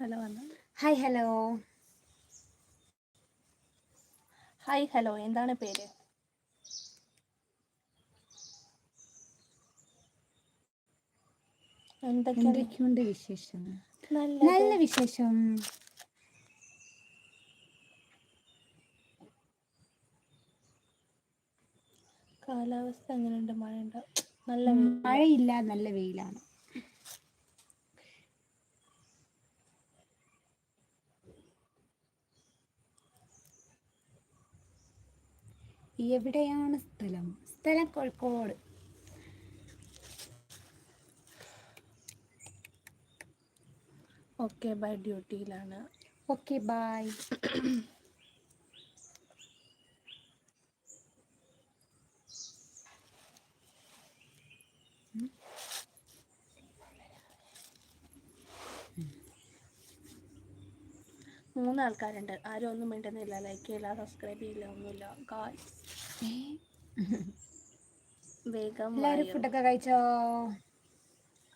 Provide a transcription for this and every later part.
Hello hi hello. Hi hello. എന്താണ് പേര്? എന്തൊക്കെയാണ് എന്തൊക്കെയുണ്ട് വിശേഷം? നല്ല വിശേഷം. കാലാവസ്ഥ എങ്ങനെയുണ്ട്? മഴയുണ്ടോ? നല്ല മഴയില്ല നല്ല വെയിലാണ്. എവിടെയാണ് സ്ഥലം? സ്ഥലം കോഴിക്കോട്. ഓക്കെ ബൈ ഡ്യൂട്ടിയിലാണ് ഓക്കെ ബൈ മൂന്ന് ആൾക്കാരുണ്ട് ആരും ഒന്നും മിണ്ടുന്നില്ല. ലൈക്ക് ചെയ്യില്ല സബ്സ്ക്രൈബ് ചെയ്യില്ല ഒന്നുമില്ല. ഗായ്സ് വേഗം എല്ലാവരും. ഫുഡൊക്കെ കഴിച്ചോ?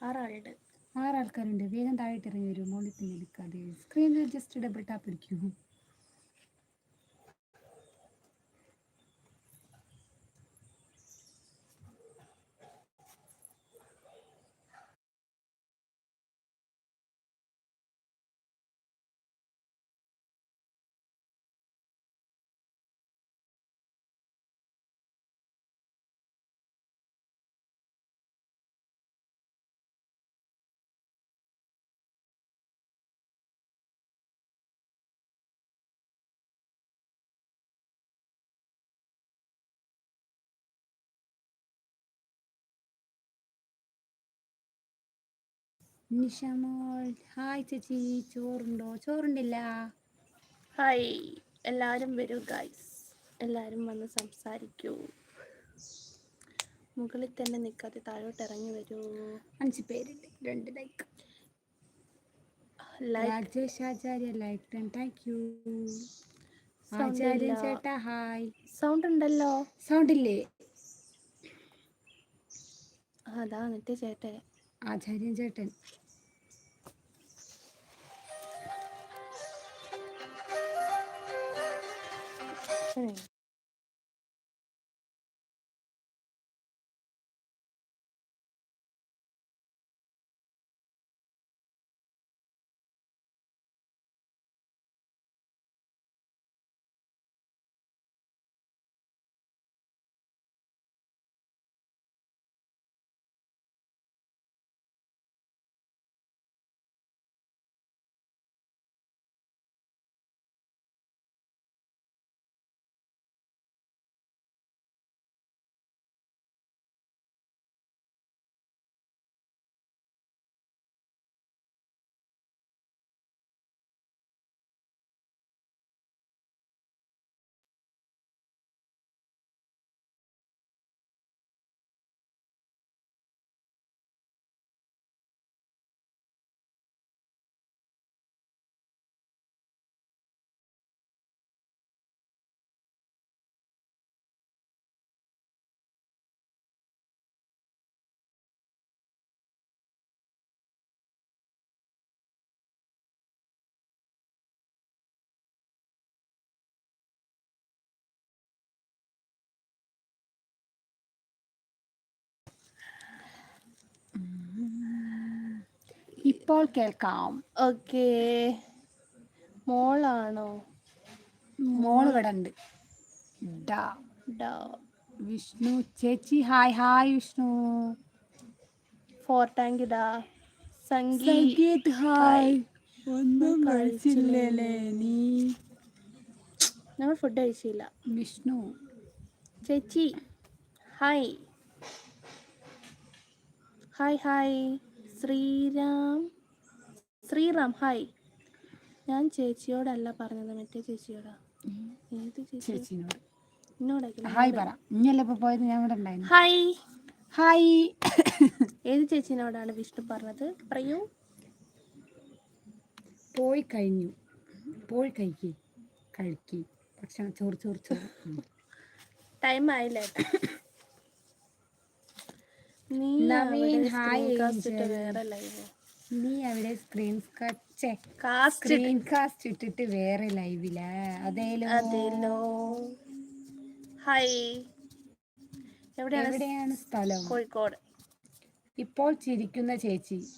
ആറാളുണ്ട്. ആറാൾക്കാരുണ്ട്. വേഗം താഴെ ഇറങ്ങി വരും. മോളിൽ നിൽക്കാതെ. സ്ക്രീനിൽ ജസ്റ്റ് ഡബിൾ ടാപ്പ് അടിക്കൂ. നിഷമോൾ. ഹായ് ചേച്ചി ചോറുണ്ടോ? ചോറുണ്ടില്ല. ഹായ് എല്ലാവരും വരൂ ഗൈസ് എല്ലാവരും വന്ന് സംസാരിക്കൂ. മുകളിൽ തന്നെ നിൽക്കാതെ താഴോട്ട് ഇറങ്ങി വരൂ. അഞ്ച് പേരുണ്ട് രണ്ട് like Rajesh Acharya like ten thank you Acharya ചേട്ടാ ഹായ് സൗണ്ട് ഉണ്ടല്ലോ. സൗണ്ട് ഇല്ലേ? അതാ എന്നിട്ട് ചേട്ടേ ആചാര്യൻ ചേട്ടൻ. হুম ഇപ്പോൾ കേൾക്കാം. ഓക്കേ. മോളാണോ? മോൾ ഇവിടെ ഉണ്ട് ഡാ. ഡാ. വിഷ്ണു ചേച്ചി ഹായ് ഹായ് വിഷ്ണു. ഫോർ ടാങ്ക് ഇതാ സംഗീത് ഹായ്. ഒന്നും കഴിച്ചില്ലേ കഴിച്ചില്ലല്ലേ നീ? നമ്മൾ ഫുഡ് കഴിച്ചില്ല. വിഷ്ണു. ചേച്ചി hi. Hi hi. Sreeram Sreeram hi ഞാൻ ചേച്ചിയോടല്ല പറഞ്ഞത്. മറ്റേ ചേച്ചിയോടാ. ഏത് ചേച്ചി? ചേച്ചിനോട്. എന്നോടാക്കില്ല ഹായ് പറ. ഇനിയല്ലേ ഇപ്പൊ പോയത്? ഞാൻ ഇവിടെ ഉണ്ടായിരുന്നു. ഹായ് ഹായ് ഏത് ചേച്ചിനോടാണ് വിഷ്ണു പറഞ്ഞത്? പറയൂ. പോയി കഴിഞ്ഞു. പോയി കഴിക്കി. കഴിക്കി. ഭക്ഷണം ചോറ് ചോറ് ചോറ്. ടൈം ആയില്ല? നവീൻ, ഹായ് നീ അവിടെ സ്ക്രീൻ സ്ക്രീൻ കാസ്റ്റ് ഇട്ടിട്ട് വേറെ ലൈവിലാ അതേലോ. അതേലോ. ഹായ് എവിടെയാണ് എവിടെയാണ് സ്ഥലം? കോഴിക്കോട്. ഇപ്പോൾ ചിരിക്കുന്ന ചേച്ചി.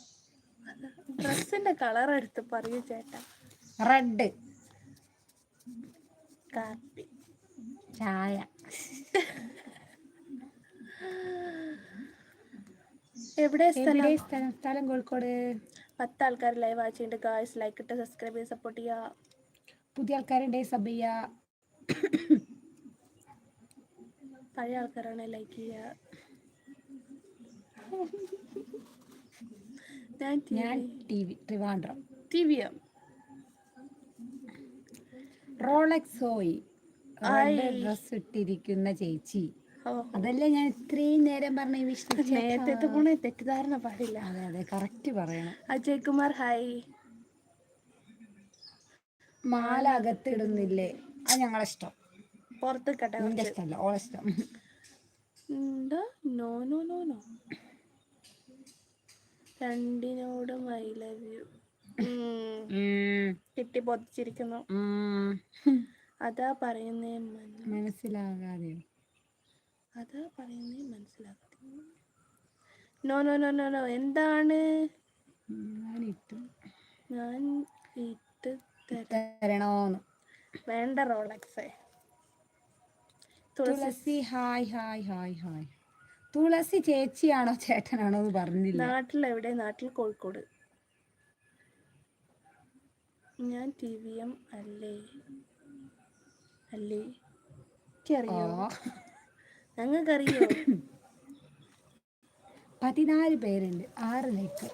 ഡ്രസ്സിന്റെ കളർ എടുത്ത് പറയൂ ചേട്ടാ. റെഡ് കാപ്പി. ചായ. എവിടെ സ്ഥലം? സ്ഥലം? കോഴിക്കോട്. പത്ത് ആൾക്കാർ ലൈവ് വായിച്ചിട്ടുണ്ട് ഗായ്സ് ലൈക്ക് ഇട്ട് സബ്സ്ക്രൈബ് ചെയ്ത് സപ്പോർട്ട് ചെയ്യുക പുതിയ ആൾക്കാരുണ്ടെങ്കിൽ സബ് ചെയ്യുക പഴയ ആൾക്കാരാണ് ലൈക്ക് ചെയ്യുക ഞാൻ T V. Trivandrum T V Rolex ഹോയി. Dress ഇട്ടിരിക്കുന്ന ചേച്ചി. അതല്ലേ ഞാൻ ഇത്രയും നേരം പറഞ്ഞ ഈ വിഷ്ണു. നേരത്തെ കൂടെ തെറ്റിദ്ധാരണ പാടില്ല. അതെ അതെ കറക്റ്റ് പറയണം. അജയ് കുമാർ ഹായ് മാല അകത്തിടുന്നില്ലേ അത് ഞങ്ങളെ ഇഷ്ടം പുറത്ത് കട്ടെ നിന്റെ ഇഷ്ടമല്ല ഓളെ ഇഷ്ടം നോ നോ നോ നോ രണ്ടിനോടും ഐ ലവ് യു കിട്ടി പൊതിച്ചിരിക്കുന്നു. അതാ പറയുന്നേ മനസ്സിലാകാതെയോ? മനസ്സിലാകാതെ അതാ പറയുന്നേ മനസ്സിലാക്കത്തി no no no no no എന്താണ്? ഞാനിട്ടു ഞാൻ ഇട്ട് തരാം. തരണോന്ന്. വേണ്ട റോളക്സേ. Thulasi. Hi hi hi hi. Thulasi ചേച്ചിയാണോ ചേട്ടനാണോ എന്ന് പറഞ്ഞില്ല. നാട്ടിൽ എവിടെ നാട്ടിൽ കോഴിക്കോട്. ഞാൻ ടി വി എം അല്ലേ? അല്ലേ? എനിക്കറിയോ. ഞങ്ങൾക്കറിയോ? പതിനാല് പേരുണ്ട്. ആറ് ലൈക്ക്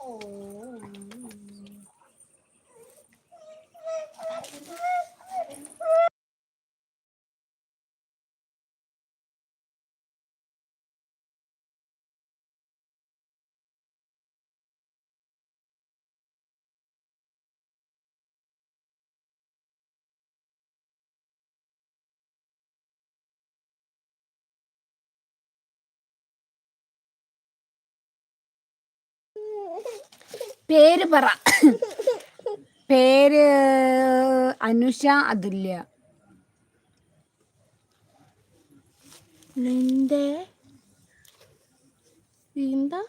ഓ. പേര് പറ. പേര് അനുഷ അതുല്യ. നിന്റെ എന്താ?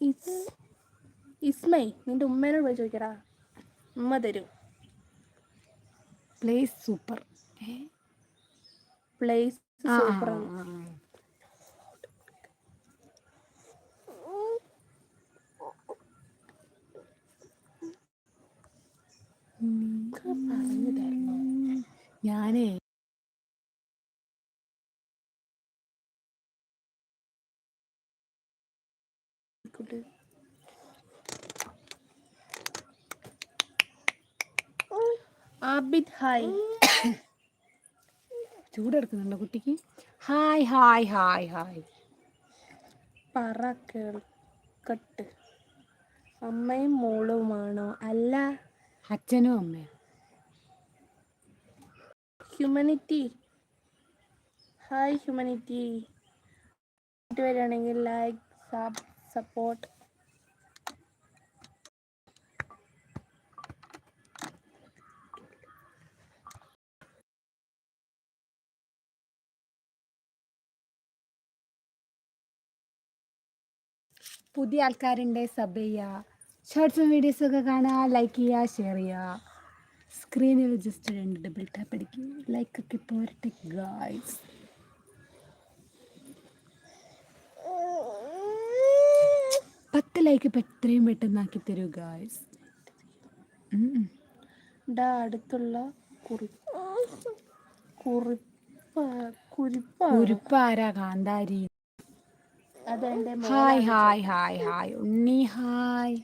ഇസ് ഇസ്മൈ നിന്റെ ഉമ്മേനോട് പോയി ചോദിക്കടാ. ഉമ്മ തരും. പ്ലേസ് സൂപ്പർ പ്ലേസ് സൂപ്പറാണ് പറഞ്ഞു തരണോ ഞാനേ. ആബിദ് ഹായ്. ചൂടെടുക്കുന്നുണ്ടോ കുട്ടിക്ക്? Hi hi hi hi. പറ കേൾക്കട്ട് അമ്മയും മോളുമാണോ? അല്ല. അച്ഛനും അമ്മയും. ഹ്യൂമനിറ്റി. Hi humanity. വരികയാണെങ്കിൽ ലൈക്ക് സബ് സപ്പോർട്ട് പുതിയ ആൾക്കാരുണ്ട് സബ് ചെയ്യുക ഷോർട്സും വീഡിയോസും ഒക്കെ കാണുക ലൈക്ക് ചെയ്യുക ഷെയർ ചെയ്യുക. സ്ക്രീനിൽ ജസ്റ്റ് രണ്ട് ഡബിൾ ടാപ്പ് അടിക്കും ലൈക്ക് ഒക്കെ പോരട്ടെ ഗായ്സ് പത്ത് ലൈക്ക് ഇപ്പം എത്രയും പെട്ടെന്ന് ആക്കി തരൂ ഗായ്സ് ഡാ അടുത്തുള്ള കുറി കുറിപ്പ കാന്താരി. Hi hi hi hi Unni hi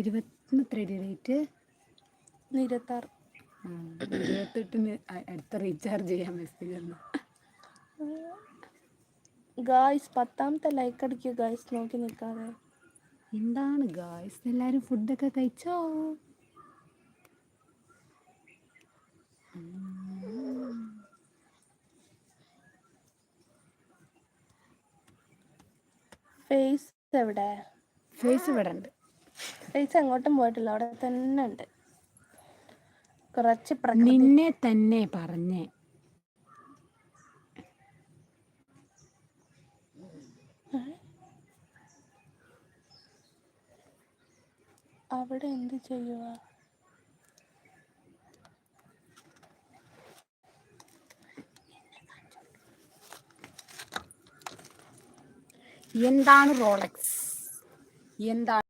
ഇരുപത്തി റേറ്റ് ഇരുപത്താറ്. ഇരുപത്തെട്ടിന് അടുത്ത റീചാർജ് ചെയ്യാൻ മെസ്സേജ് ഗായ്സ് പത്താമത്തെ ലൈക്ക് അടിക്കുക ഗായ്സ് നോക്കി നിൽക്കാതെ. എന്താണ് ഗായ്സ് എല്ലാവരും ഫുഡൊക്കെ കഴിച്ചോ? ഫേസ് എവിടെ? ഫേസ് ഇവിടെ ഉണ്ട്. ചേച്ചി അങ്ങോട്ടും പോയിട്ടില്ല. അവിടെ തന്നെ ഉണ്ട്. കുറച്ച് നിന്നെ തന്നെ പറഞ്ഞേ. അവിടെ എന്ത് ചെയ്യുക എന്താണ് റോളക്സ്? എന്താണ്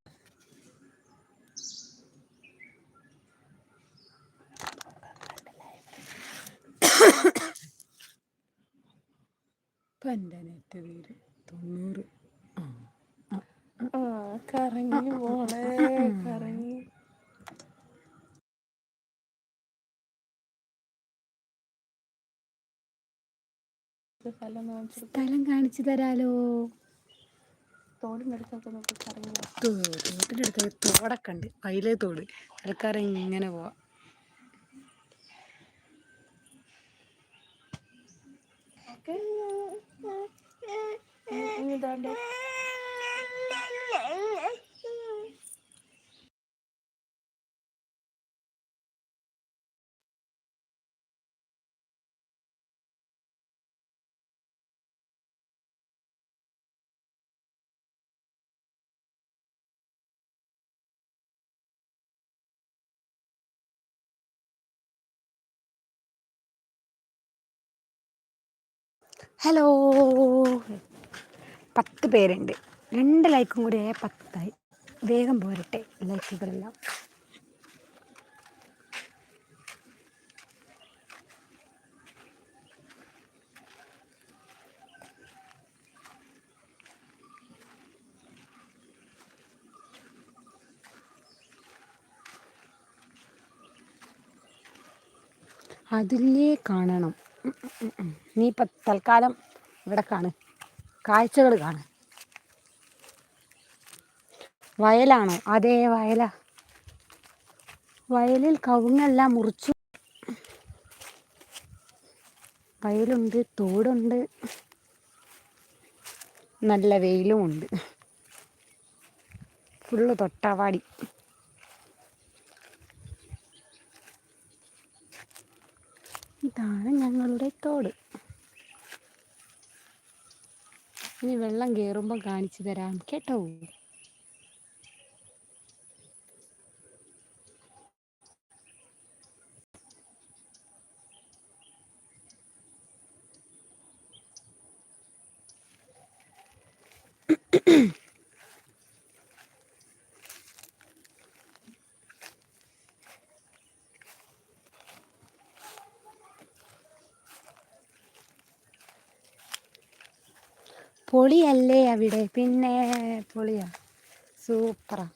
ഇപ്പം എന്റെ നെറ്റ് പേര് തൊണ്ണൂറ് കറങ്ങി പോണേ കറങ്ങി. സ്ഥലം കാണിച്ചു തരാലോ. തോട്ടിന്റെ അടുത്ത് തോടൊക്കെ ഉണ്ട്. അതിലേ തോട്. ആൾക്കാരെ ഇങ്ങനെ പോവാം. ഇനി ഹലോ പത്ത് പേരുണ്ട്. രണ്ട് ലൈക്കും കൂടി പത്തായി. വേഗം പോരട്ടെ ലൈക്കുകളെല്ലാം അതിലേ കാണണം. നീ ഇപ്പം തൽക്കാലം ഇവിടെ കാണ്. കാഴ്ചകൾ കാണ്. വയലാണോ. അതേ വയലാ. വയലിൽ കവുങ്ങെല്ലാം മുറിച്ചു. വയലുണ്ട് തോടുണ്ട്. നല്ല വെയിലും ഉണ്ട്. ഫുള്ള് തൊട്ടാവാടി. ഇതാണ് ഞങ്ങളുടെ തോട്. ഇനി വെള്ളം കയറുമ്പോൾ കാണിച്ചു തരാം കേട്ടോ. പൊളിയല്ലേ അവിടെ? പിന്നെ പൊളിയാ. സൂപ്പറാ.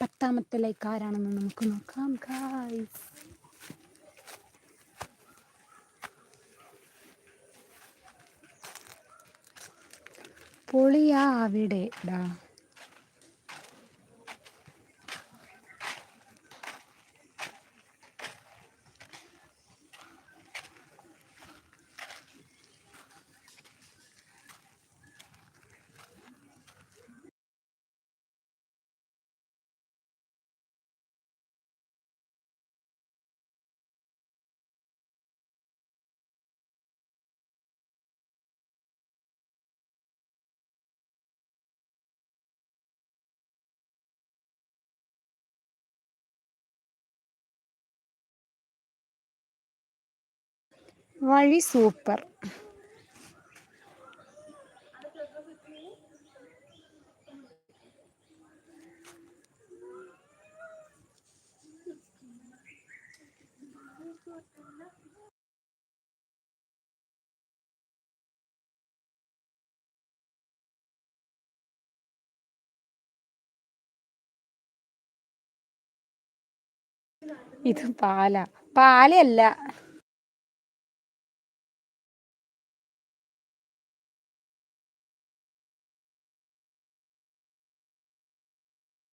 പത്താമത്തെ ലൈക്ക് ആരാണെന്ന് നമുക്ക് നോക്കാം ഗായ്സ് പൊളിയാ അവിടെ. ഡാ. വഴി സൂപ്പർ. ഇത് പാല. പാലയല്ല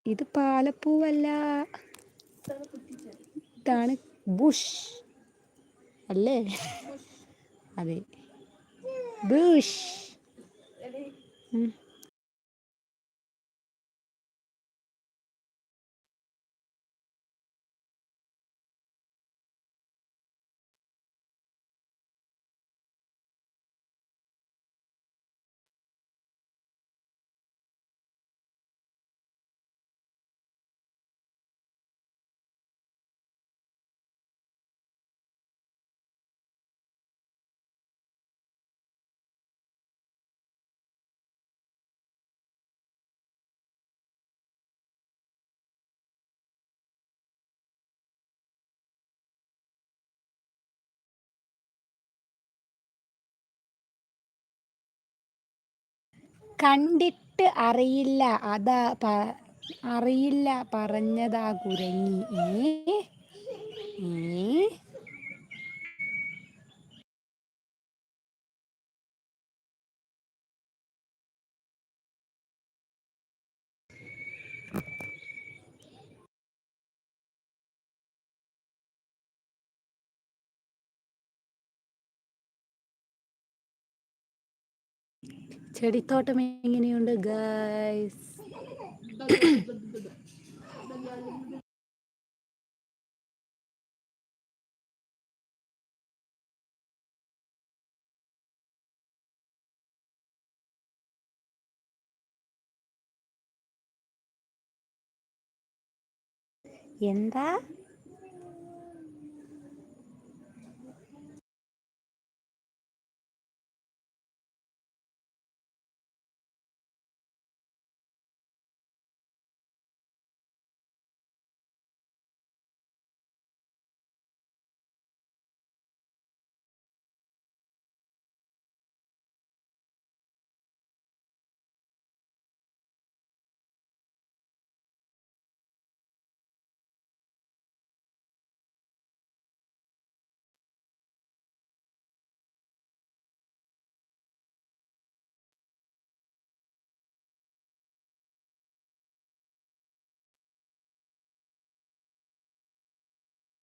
ഇത് പാലപ്പൂവല്ല. ഇതാണ് ബുഷ്. അല്ലേ? അതെ. ബൂഷ്. കണ്ടിട്ട് അറിയില്ല. അതാ അറിയില്ല പറഞ്ഞതാ കുരങ്ങി. ഏ? ഏ? ചെടിത്തോട്ടം എങ്ങനെയുണ്ട് ഗൈസ് എന്താ?